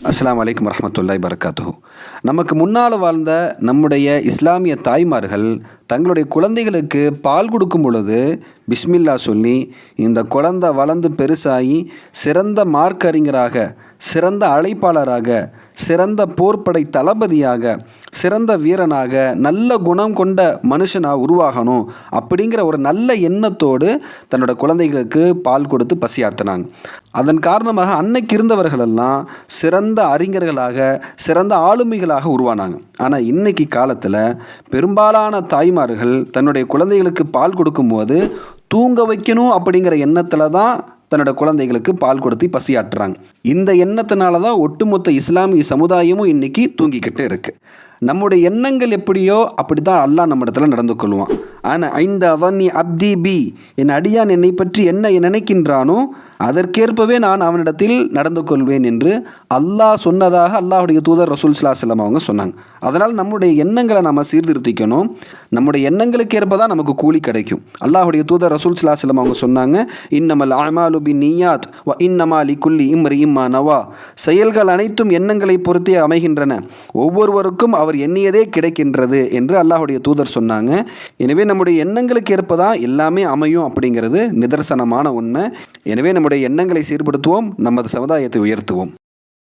அஸ்லாம் வலைக்கம் வரமத்துல்லாய் பரக்காத்து நமக்கு முன்னால் வாழ்ந்த நம்முடைய இஸ்லாமிய தாய்மார்கள் தங்களுடைய குழந்தைகளுக்கு பால் கொடுக்கும் பொழுது பிஸ்மில்லா சொல்லி இந்த குழந்தை வளர்ந்து பெருசாகி சிறந்த மார்க்கறிஞராக சிறந்த அழைப்பாளராக சிறந்த போர்ப்படை தளபதியாக சிறந்த வீரனாக நல்ல குணம் கொண்ட மனுஷனாக உருவாகணும் அப்படிங்கிற ஒரு நல்ல எண்ணத்தோடு தன்னோட குழந்தைகளுக்கு பால் கொடுத்து பசியாத்தினாங்க. அதன் காரணமாக அன்னைக்கு இருந்தவர்களெல்லாம் சிறந்த அறிஞர்களாக சிறந்த ஆளுமைகளாக உருவானாங்க. ஆனால் இன்னைக்கு காலத்தில் பெரும்பாலான தாய்மார்கள் தன்னுடைய குழந்தைகளுக்கு பால் கொடுக்கும்போது தூங்க வைக்கணும் அப்படிங்கிற எண்ணத்தில் தான் தன்னோட குழந்தைகளுக்கு பால் கொடுத்து பசியாற்றுறாங்க. இந்த எண்ணத்தினால தான் ஒட்டுமொத்த இஸ்லாமிய சமுதாயமும் இன்றைக்கி தூங்கிக்கிட்டு இருக்குது நம்முடைய எண்ணங்கள் எப்படியோ அப்படி தான் அல்லாஹ் நம்ம இடத்துல நடந்து கொள்வான். ஆனால் ஐந்த அவனி அப்தி பி என் அடியான் என்னை பற்றி என்ன நினைக்கின்றானோ அதற்கேற்பவே நான் அவனிடத்தில் நடந்து கொள்வேன் என்று அல்லாஹ் சொன்னதாக அல்லாஹுடைய தூதர் ரசூல் சலாஹலம் அவங்க சொன்னாங்க. அதனால் நம்முடைய எண்ணங்களை நம்ம சீர்திருத்திக்கணும். நம்முடைய எண்ணங்களுக்கு ஏற்ப தான் நமக்கு கூலி கிடைக்கும். அல்லாஹுடைய தூதர் ரசூல் சலாஹலம் அவங்க சொன்னாங்க இன்னமல் அமாலு பி நியாத் வ இன்னமா லி குல்லி இம்ரி இம்மா நவா. செயல்கள் அனைத்தும் எண்ணங்களை பொறுத்தே அமைகின்றன. ஒவ்வொருவருக்கும் அவர் எண்ணியதே கிடைக்கின்றது என்று அல்லாஹுடைய தூதர் சொன்னாங்க. எனவே நம்முடைய எண்ணங்களுக்கு ஏற்ப தான் எல்லாமே அமையும் அப்படிங்கிறது நிதர்சனமான உண்மை. எனவே நம்முடைய எண்ணங்களை சீர்படுத்துவோம் நமது சமுதாயத்தை உயர்த்துவோம்.